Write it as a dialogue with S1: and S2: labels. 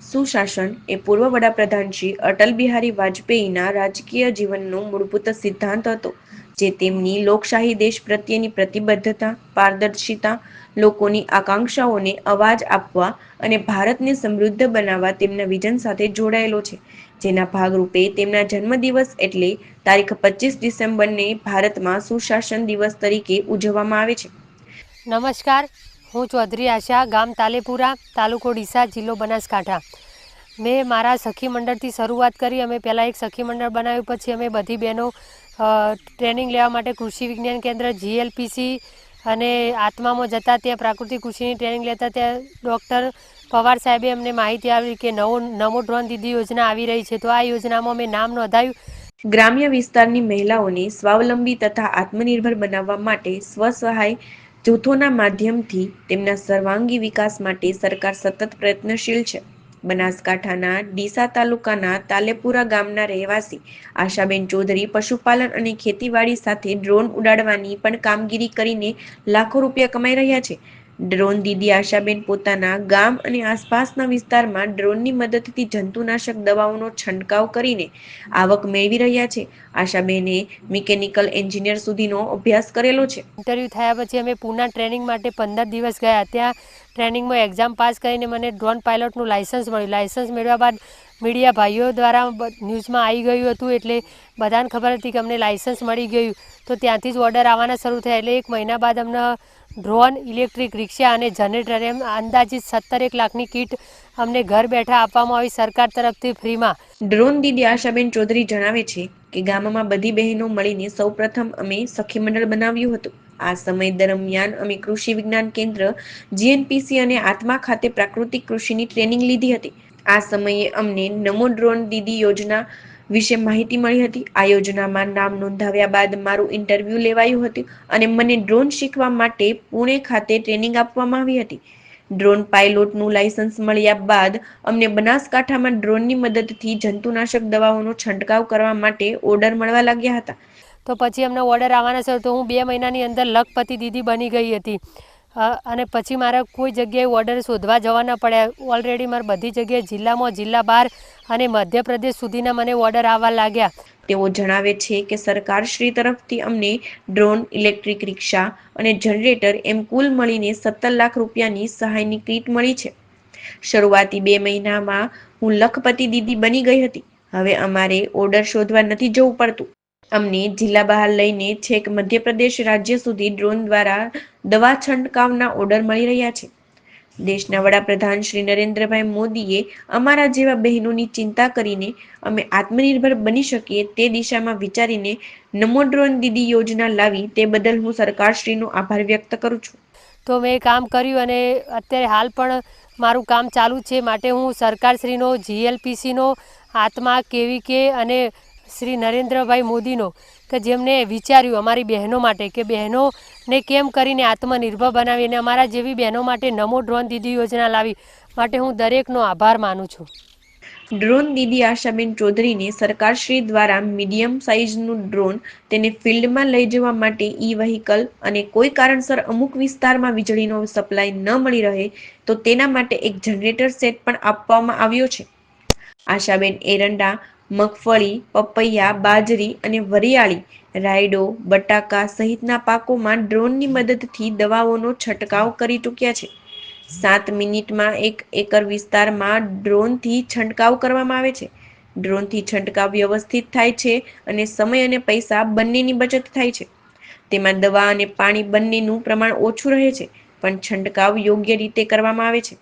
S1: સુશાસન એ પૂર્વ વડાપ્રધાન શ્રી અટલ બિહારી વાજપેયીના રાજકીય જીવનનો મૂળભૂત સિદ્ધાંત હતો, જે તેમની લોકશાહી દેશ પ્રત્યેની પ્રતિબદ્ધતા, પારદર્શિતા, લોકોની આકાંક્ષાઓને અવાજ આપવા અને ભારતને સમૃદ્ધ બનાવવા તેમના વિઝન સાથે જોડાયેલો છે. જેના ભાગરૂપે તેમના જન્મદિવસ એટલે તારીખ પચીસ ડિસેમ્બરને ભારતમાં સુશાસન દિવસ તરીકે ઉજવવામાં આવે છે.
S2: નમસ્કાર હું ચૌધરી આશા, ગામ તાલેપુરા, તાલુકો ડીસા, જિલ્લો બનાસકાંઠા. મેં મારા સખી મંડળથી શરૂઆત કરી, અમે પહેલાં એક સખી મંડળ બનાવ્યું, પછી અમે બધી બહેનો ટ્રેનિંગ લેવા માટે કૃષિ વિજ્ઞાન કેન્દ્ર, જીએલપીસી અને આત્મામાં જતા ત્યાં પ્રાકૃતિક કૃષિની ટ્રેનિંગ લેતા ત્યાં ડૉક્ટર પવાર સાહેબે અમને માહિતી આપી કે નવો, નમો ડ્રોન દીદી યોજના આવી રહી છે. તો આ યોજનામાં મેં નામ નોંધાયું.
S1: ગ્રામ્ય વિસ્તારની મહિલાઓને સ્વાવલંબી તથા આત્મનિર્ભર બનાવવા માટે સ્વસહાય જૂથોના માધ્યમથી તેમના સર્વાંગી વિકાસ માટે સરકાર સતત પ્રયત્નશીલ છે. બનાસકાંઠાના ડીસા તાલુકાના તાલેપુરા ગામના રહેવાસી આશાબેન ચૌધરી પશુપાલન અને ખેતીવાડી સાથે ડ્રોન ઉડાડવાની પણ કામગીરી કરીને લાખો રૂપિયા કમાઈ રહ્યા છે. ડ્રોન દીદી આશાબેન પોતાના ગામ અને આસપાસના વિસ્તારમાં ડ્રોનની મદદથી જંતુનાશક દવાઓનો છંટકાવ કરીને આવક મેળવી રહ્યા છે. આશાબેને મિકેનિકલ એન્જિનિયર સુધીનો અભ્યાસ કરેલો છે.
S2: ઇન્ટરવ્યૂ થયા પછી અમે પૂના ટ્રેનિંગ માટે પંદર દિવસ ગયા. ત્યાં ટ્રેનિંગમાં એક્ઝામ પાસ કરીને મને ડ્રોન પાયલોટનું લાઇસન્સ મળ્યું. લાઇસન્સ મેળવ્યા બાદ મીડિયા ભાઈઓ દ્વારા ન્યૂઝમાં આવી ગયું હતું એટલે બધાને ખબર હતી કે અમને લાઇસન્સ મળી ગયું. તો ત્યાંથી જ ઓર્ડર આવવાના શરૂ થયા. એટલે એક મહિના બાદ અમને ડ્રોન, ઇલેક્ટ્રિક રિક્ષા અને જનરેટર એમ અંદાજિત સત્તર એક લાખની કીટ અમને ઘર બેઠા આપવામાં આવી સરકાર તરફથી ફ્રીમાં.
S1: ડ્રોન દીદી આશાબેન ચૌધરી જણાવે છે કે ગામમાં બધી બહેનો મળીને સૌપ્રથમ અમે સખી મંડળ બનાવ્યું હતું. આ સમય દરમિયાન અમે કૃષિ વિજ્ઞાન કેન્દ્ર, જીએનપીસી અને આત્મા ખાતે પ્રાકૃતિક કૃષિની ટ્રેનિંગ લીધી હતી. આ સમયે અમને નમો ડ્રોન દીદી યોજના વિશે માહિતી મળી હતી. આ યોજનામાં નામ નોંધાવ્યા બાદ મારું ઇન્ટરવ્યૂ લેવાયું હતું અને મને ડ્રોન શીખવા માટે પુણે ખાતે ટ્રેનિંગ આપવામાં આવી હતી. ડ્રોન પાયલોટનું લાયસન્સ મળ્યા બાદ અમને બનાસકાંઠામાં ડ્રોનની મદદથી જંતુનાશક દવાઓનો છંટકાવ કરવા માટે ઓર્ડર મળવા લાગ્યા હતા.
S2: તો પછી અમને ઓર્ડર આવવાના છે તો હું બે મહિનાની અંદર લખપતિ દીદી બની ગઈ હતી. અને પછી મારે કોઈ જગ્યાએ ઓર્ડર શોધવા જવા ન પડ્યા. ઓલરેડી મારે બધી જગ્યાએ જિલ્લામાં જિલ્લા બહાર અને મધ્યપ્રદેશ સુધીના મને ઓર્ડર આવવા લાગ્યા.
S1: તેઓ જણાવે છે કે સરકાર શ્રી તરફથી અમને ડ્રોન ઇલેક્ટ્રિક રિક્ષા અને જનરેટર એમ કુલ મળીને સત્તર લાખ રૂપિયાની સહાયની કીટ મળી છે. શરૂઆતી બે મહિનામાં હું લખપતિ દીદી બની ગઈ હતી. હવે અમારે ઓર્ડર શોધવા નથી જવું પડતું. અમને જિલ્લા બહાર લઈને છેક મધ્યપ્રદેશ રાજ્ય સુધી ડ્રોન દ્વારા દવા છંટકાવના ઓર્ડર મળી રહ્યા છે. દેશના વડાપ્રધાન શ્રી નરેન્દ્રભાઈ મોદીએ અમારા જેવા બહેનોની ચિંતા કરીને અમે આત્મનિર્ભર બની શકીએ તે દિશામાં વિચારીને નમો ડ્રોન દીદી યોજના લાવી તે બદલ હું સરકારશ્રીનો આભાર વ્યક્ત કરું છું.
S2: તો મેં કામ કર્યું અને અત્યારે હાલ પણ મારું કામ ચાલુ છે. માટે હું સરકારશ્રીનો, જીએલપીસીનો આત્મા કેવી કે અને શ્રી નરેન્દ્રભાઈ મોદીનો, કે જેમને વિચાર્યું અમારી બહેનો માટે, કે બહેનોને કેમ કરીને આત્મનિર્ભર બનાવી અને અમારા જેવી બહેનો માટે નમો ડ્રોન દીદી યોજના લાવી, માટે હું દરેકનો આભાર માનું છું.
S1: ડ્રોન દીદી આશાબેન ચૌધરીને સરકારશ્રી દ્વારા મીડિયમ સાઇઝનું ડ્રોન તેને ફિલ્ડમાં લઈ જવા માટે ઈ વ્હીકલ અને કોઈ કારણસર અમુક વિસ્તારમાં વીજળીનો સપ્લાય ન મળી રહે, તો તેના માટે એક જનરેટર સેટ પણ આપવામાં આવ્યો છે. આશાબેન એરંડા મગફળી, પપૈયા, બાજરી અને વરિયાળી, રાયડો, બટાકા સહિતના પાકોમાં ડ્રોનની મદદથી દવાઓનો છંટકાવ કરી ચૂક્યા છે. સાત મિનિટમાં એક એકર વિસ્તારમાં ડ્રોનથી છંટકાવ કરવામાં આવે છે. ડ્રોનથી છંટકાવ વ્યવસ્થિત થાય છે અને સમય અને પૈસા બંનેની બચત થાય છે. તેમાં દવા અને પાણી બંનેનું પ્રમાણ ઓછું રહે છે, પણ છંટકાવ યોગ્ય રીતે કરવામાં આવે છે.